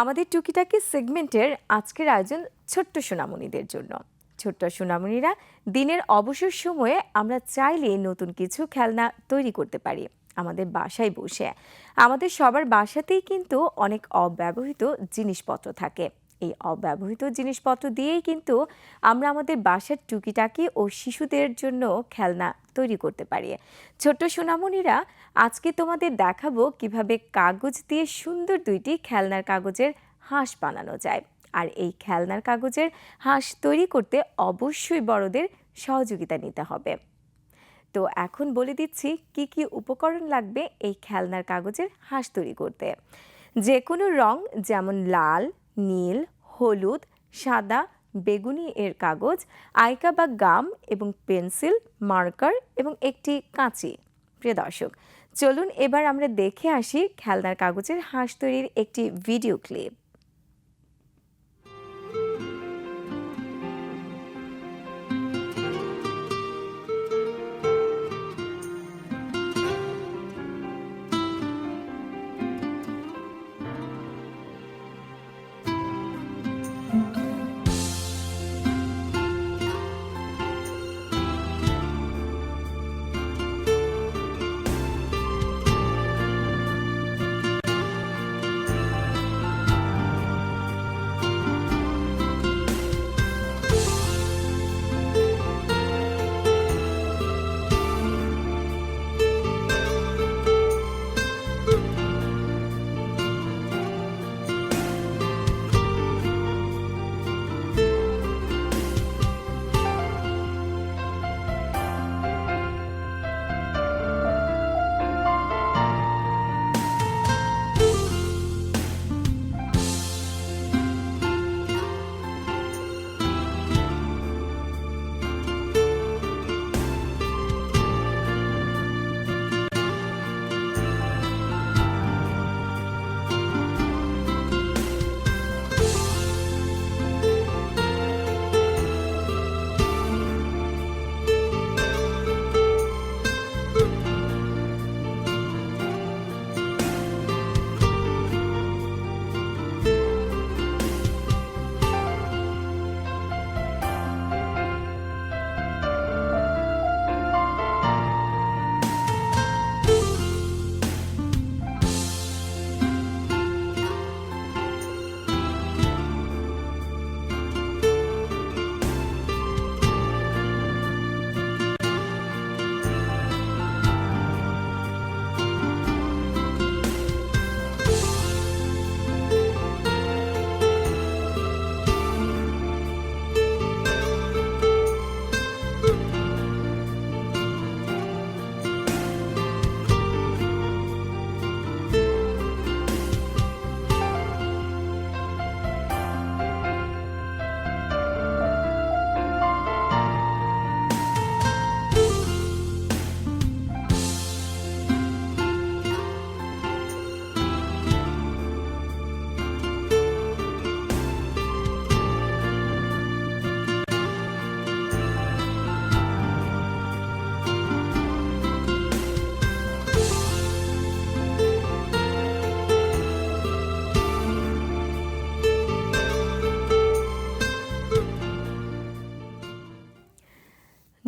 আমাদের টুকিটাকি সেগমেন্টের আজকের আয়োজন ছোট্ট সোনামণিদের জন্য। ছোট্ট সোনামণিরা দিনের অবসর সময়ে আমরা চাইলে নতুন কিছু খেলনা তৈরি করতে পারি আমাদের বাসায় বসে। আমাদের সবার বাসাতেই কিন্তু অনেক অব্যবহৃত জিনিসপত্র থাকে। এই অব্যবহৃত জিনিসপত্র দিয়েই কিন্তু আমরা আমাদের বাসার টুকিটাকি ও শিশুদের জন্য খেলনা তৈরি করতে পারি। ছোট্ট সোনামণিরা, আজকে তোমাদের দেখাবো কীভাবে কাগজ দিয়ে সুন্দর দুইটি খেলনার কাগজের হাঁস বানানো যায়। আর এই খেলনার কাগজের হাঁস তৈরি করতে অবশ্যই বড়দের সহযোগিতা নিতে হবে। তো এখন বলে দিচ্ছি, কি কি উপকরণ লাগবে এই খেলনার কাগজের হাঁস তৈরি করতে? যে কোনো রং যেমন লাল, নীল হলুদ, সাদা, বেগুনি এর কাগজ আইকা বা গাম এবং পেন্সিল, মার্কার এবং একটি কাঁচি। প্রিয় দর্শক, চলুন এবার আমরা দেখে আসি খেলনার কাগজের হাঁস তৈরির একটি ভিডিও ক্লিপ।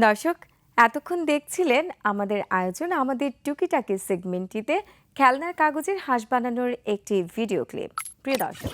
দর্শক, এতক্ষণ দেখছিলেন আমাদের আয়োজন আমাদের টুকিটাকি সেগমেন্টটিতে খেলনার কাগজের হাঁস বানানোর একটি ভিডিও ক্লিপ। প্রিয় দর্শক